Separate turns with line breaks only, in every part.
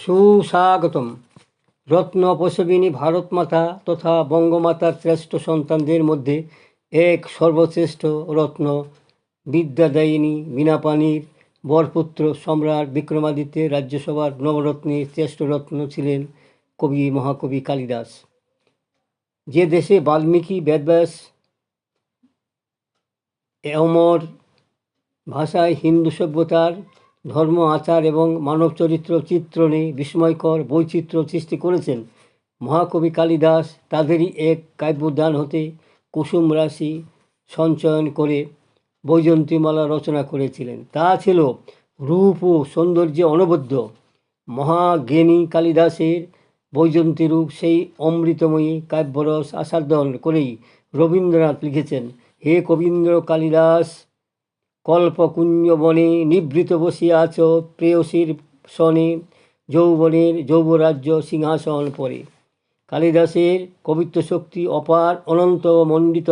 সুস্বাগতম। রত্ন প্রসবিনী ভারত মাতা তথা বঙ্গমাতার শ্রেষ্ঠ সন্তানদের মধ্যে এক সর্বশ্রেষ্ঠ রত্ন বিদ্যাদায়িনী বীণাপাণির বরপুত্র সম্রাট বিক্রমাদিত্যের রাজ্যসভার নবরত্নের শ্রেষ্ঠ রত্ন ছিলেন কবি মহাকবি কালিদাস। যে দেশে বাল্মীকি বেদব্যাস অমর ভাষায় হিন্দু সভ্যতার ধর্ম, আচার এবং মানব চরিত্র, চিত্রণে, বিস্ময়কর বৈচিত্র্য সৃষ্টি করেছেন। মহাকবি কালিদাস তাদেরই এক কাব্যদান হতে কুসুম রাশি সঞ্চয়ন করে বৈজয়ন্তীমালা রচনা করেছিলেন। তা ছিল রূপ ও সৌন্দর্যে অনবদ্য। মহাজ্ঞানী কালিদাসের বৈজন্তী রূপ সেই অমৃতময়ী কাব্যরস আস্বাদন করেই রবীন্দ্রনাথ লিখেছেন। হে কবীন্দ্র কালিদাস কল্পকুঞ্জ বনে নিভৃত বসিয়া আছ প্রেয়সীর সনে যৌবনের যৌবরাজ্য সিংহাসন পরে। কালিদাসের কবিত্ব শক্তি অপার অনন্ত মণ্ডিত,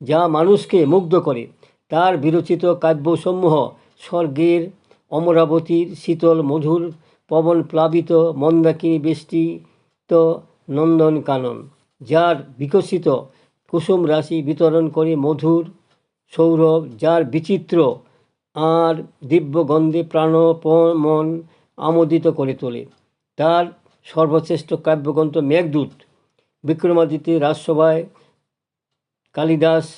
যা মানুষকে মুগ্ধ করে। তার বিরচিত কাব্যসমূহ স্বর্গের অমরাবতীর শীতল মধুর পবন প্লাবিত মন্দাকিনী বেষ্টিত নন্দন কানন যার বিকশিত কুসুম রাশি বিতরণ করে মধুর সৌরভ, যার বিচিত্র আর দিব্যগন্ধে প্রাণ প- মন আমোদিত করে তোলে। তার সর্বশ্রেষ্ঠ কাব্যগ্রন্থ মেঘদূত বিক্রমাদিত্যের রাজসভায় কালিদাস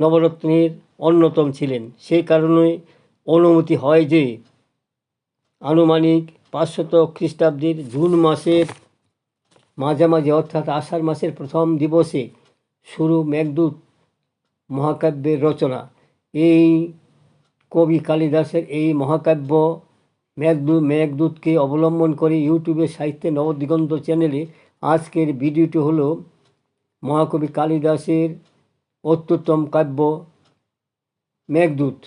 নবরত্নের অন্যতম ছিলেন। সেই কারণে অনুমতি হয় যে আনুমানিক পাঁচশত খ্রিস্টাব্দের জুন মাসের মাঝামাঝি অর্থাৎ আষাঢ় মাসের প্রথম দিবসে শুরু মেঘদূত মহাকাব্যের রচনা। এই কবি কালিদাসের এই মহাকাব্য মেঘদূত মেঘদূতকে অবলম্বন করে ইউটিউবে সাহিত্যে নবদিগন্ত চ্যানেলে আজকের ভিডিওটি হলো মহাকবি কালিদাসের অত্যুত্তম কাব্য মেঘদূত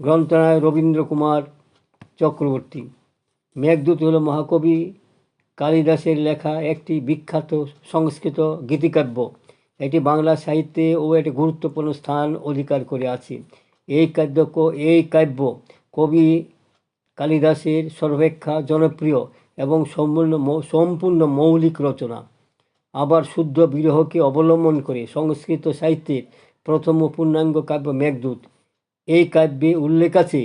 গ্রন্থনায় রবীন্দ্র কুমার চক্রবর্তী। মেঘদূত হলো মহাকবি কালিদাসের লেখা একটি বিখ্যাত সংস্কৃত গীতিকাব্য। এটি বাংলা সাহিত্যে ও একটি গুরুত্বপূর্ণ স্থান অধিকার করে আছে। এই কাব্য এই কাব্য কবি কালিদাসের সর্বেক্ষা জনপ্রিয় এবং সম্পূর্ণ সম্পূর্ণ মৌলিক রচনা। আবার শুদ্ধ বিরহকে অবলম্বন করে সংস্কৃত সাহিত্যের প্রথম পূর্ণাঙ্গ কাব্য মেঘদূত। এই কাব্যে উল্লেখ আছে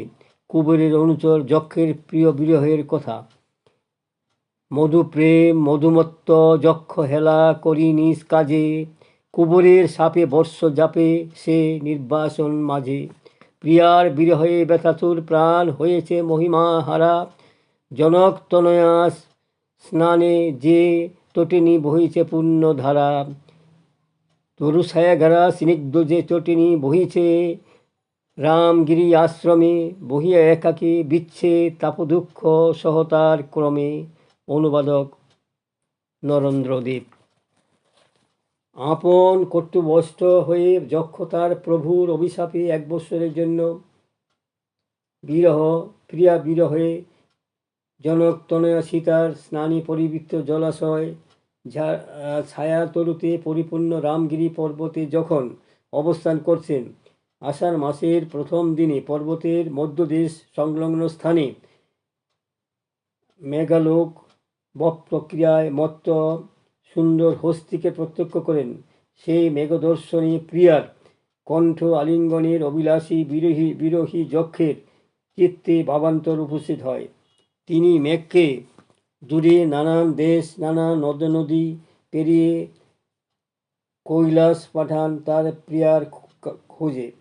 কুবেরের অনুচর যক্ষের প্রিয় বিরহের কথা। মধু প্রেম, মধুমত্ত, যক্ষ হেলা করি নিজ কাজে কুবরের সাপে বর্ষ জাপে সে নির্বাসন মাঝে। প্রিয়ার বিরহে ব্যথাতুর প্রাণ হয়েছে মহিমা হারা। জনক তনয়া স্নানে যে তটিনী বহিছে পূর্ণ ধারা। তরু ছায়াঘেরা স্নিগ্ধ যে চটিনী বহিছে। রামগিরি আশ্রমে বহিয়া একাকী বিচ্ছে তাপদুঃখ সহতার ক্রমে। অনুবাদক নরেন্দ্রদেব আপন কর্তব্যস্ত হয়ে যক্ষতার প্রভুর অভিশাপে এক বৎসরের জন্য বিরহ প্রিয়া বিরহে জনক তনয়া সীতার স্নানী পরিবৃত্ত জলাশয় ছায়া তরুতে পরিপূর্ণ রামগিরি পর্বতে যখন অবস্থান করছেন, আষাঢ় মাসের প্রথম দিনে পর্বতের মধ্যদেশ সংলগ্ন স্থানে মেঘালোক বক প্রক্রিয়ায় মত্ত সুন্দর হস্তিকে প্রত্যক্ষ করেন। সেই মেঘদর্শনী প্রিয়ার কণ্ঠ আলিঙ্গনের অভিলাষী বিরোহী বিরোহী যক্ষের চিত্তে ভাবান্তর উপস্থিত হয়। তিনি মেঘকে দূরে নানান দেশ, নানা নদ নদী পেরিয়ে কৈলাস পাঠান তার প্রিয়ার খোঁজে।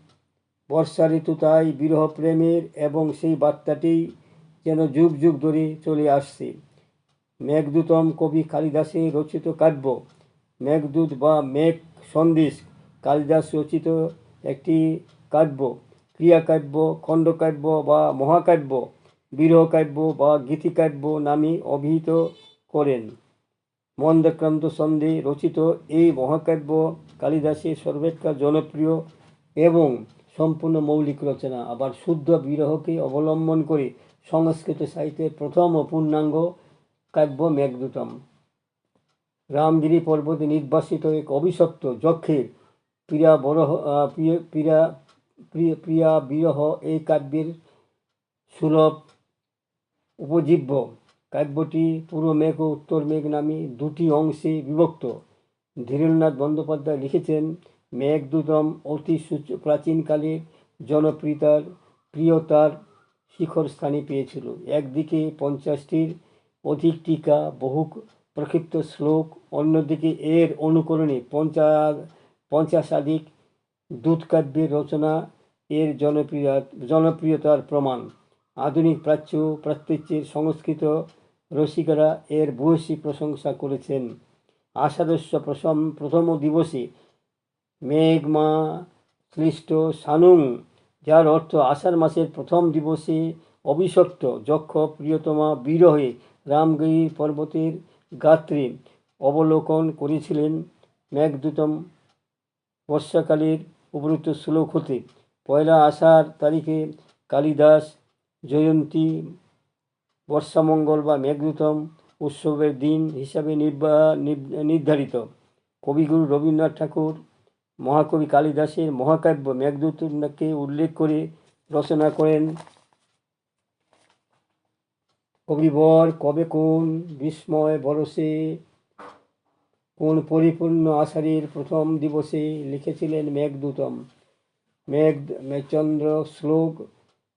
বর্ষা ঋতু তাই বিরহ প্রেমের এবং সেই বার্তাটি যেন যুগ যুগ ধরে চলে আসছে। মেঘদূতম কবি কালিদাসের রচিত কাব্য। মেঘদূত বা মেঘ সন্দেশ কালিদাস রচিত একটি কাব্য। ক্রিয়াকাব্য, খণ্ডকাব্য বা মহাকাব্য, বিরহকাব্য বা গীতিকাব্য নামে অভিহিত করেন। মন্দাক্রান্ত ছন্দে রচিত এই মহাকাব্য কালিদাসের সর্বাপেক্ষা জনপ্রিয় এবং সম্পূর্ণ মৌলিক রচনা। আবার শুদ্ধ বিরহকে অবলম্বন করে সংস্কৃত সাহিত্যের প্রথম ও পূর্ণাঙ্গ কাব্য মেঘদূতম। রামগিরি পর্বতে নির্বাসিত এক অভিশপ্ত যক্ষের প্রিয়া বরহ প্রিয় প্রিয়া, প্রিয় বিরহ এই কাব্যের সুলভ উপজীব্য। কাব্যটি পূর্ব মেঘ ও উত্তর মেঘ নামে দুটি অংশে বিভক্ত। ধীরেন্দ্রনাথ বন্দ্যোপাধ্যায় লিখেছেন, মেঘদূতম অতি সূচ, প্রাচীনকালে জনপ্রিয়তার, প্রিয়তার শিখর স্থানে পেয়েছিল। একদিকে পঞ্চাশটির অধিক টিকা বহু প্রক্ষিপ্ত শ্লোক, অন্যদিকে এর অনুকরণে পঞ্চাশ, পঞ্চাশাধিক দূতকাব্যের রচনা, এর জনপ্রিয়, জনপ্রিয়তার প্রমাণ। আধুনিক প্রাচ্য প্রাচ্যের সংস্কৃত রসিকেরা এর ভূয়সী প্রশংসা করেছেন। আষাঢ়স্য প্রথম প্রথম দিবসে মেঘমা ক্লিষ্ট সানুং যার অর্থ আষাঢ় মাসের প্রথম দিবসে অভিশপ্ত, যক্ষ প্রিয়তমা বিরহে রামগিরি পর্বতের গাত্রে অবলোকন করেছিলেন মেঘদূতম বর্ষাকালের উপরুক্ত শ্লোক হতে। পয়লা আষাঢ় তারিখে কালিদাস জয়ন্তী বর্ষামঙ্গল বা মেঘদূতম উৎসবের দিন হিসাবে নির্বা, নির- নির্ধারিত। কবিগুরু রবীন্দ্রনাথ ঠাকুর, মহাকবি কালিদাসের মহাকাব্য মেঘদূতকে উল্লেখ করে রচনা করেন কবিবর কবে কোন বিস্ময় বরসে? কোন পরিপূর্ণ আষাঢ়ের প্রথম দিবসে লিখেছিলেন মেঘদূতম? মেঘ মেঘচন্দ্র শ্লোক,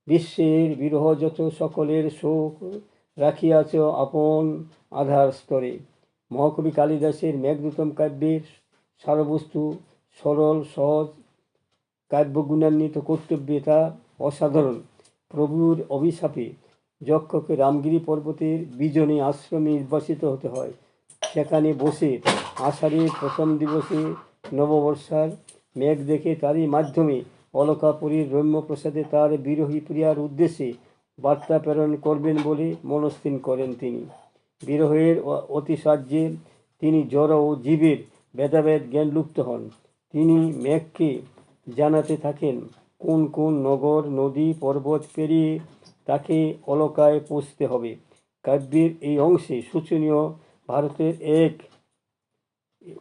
বিশ্বের বিরহ যত সকলের শোক রাখিয়াছ আপন আধার স্তরে। মহাকবি কালিদাসের মেঘদূতম কাব্যের সারবস্তু সরল, সহজ কাব্যগুণান্বিত কর্তব্যে তা অসাধারণ। প্রভুর অভিশাপে যক্ষকে রামগিরি পর্বতের বিজনে আশ্রমে নির্বাসিত হতে হয়। সেখানে বসে আষাঢ়ের প্রথম দিবসে নববর্ষার মেঘ দেখে তারই মাধ্যমে অলকাপুরীর রম্যপ্রসাদে তার বিরোহী প্রিয়ার উদ্দেশ্যে বার্তা প্রেরণ করবেন বলে মনস্থির করেন তিনি। বিরহের অ- অতিসাহ্যে তিনি জড় ও জীবের ভেদাভেদ জ্ঞান লুপ্ত হন। তিনি মেঘকে জানাতে থাকেন, কোন কোন নগর, নদী, পর্বত পেরিয়ে তাকে অলকায় পৌঁছতে হবে। কাব্যের এই অংশে সূচনীয় ভারতের এক,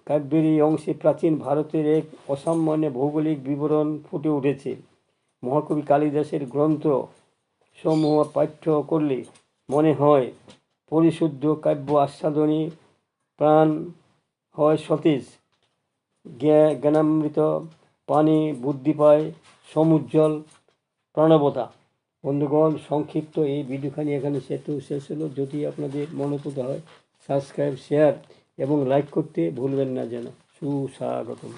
কাব্যের এই অংশে প্রাচীন ভারতের এক অসামান্য ভৌগোলিক বিবরণ ফুটে উঠেছে। মহাকবি কালিদাসের গ্রন্থ সমূহ পাঠ্য করলে মনে হয়, পরিশুদ্ধ কাব্য আস্বাদনে প্রাণ হয় সতেজ, জ্ঞা- জ্ঞানামৃত, পানি বুদ্ধি পায়, সমুজ্জ্বল, প্রাণবতা। বন্ধুগণ, সংক্ষিপ্ত এই ভিডিওখানি এখানে সেতু শেষ হলো। যদি আপনাদের মনোপুত হয় সাবস্ক্রাইব শেয়ার এবং লাইক করতে ভুলবেন না যেন। সুস্বাগতম।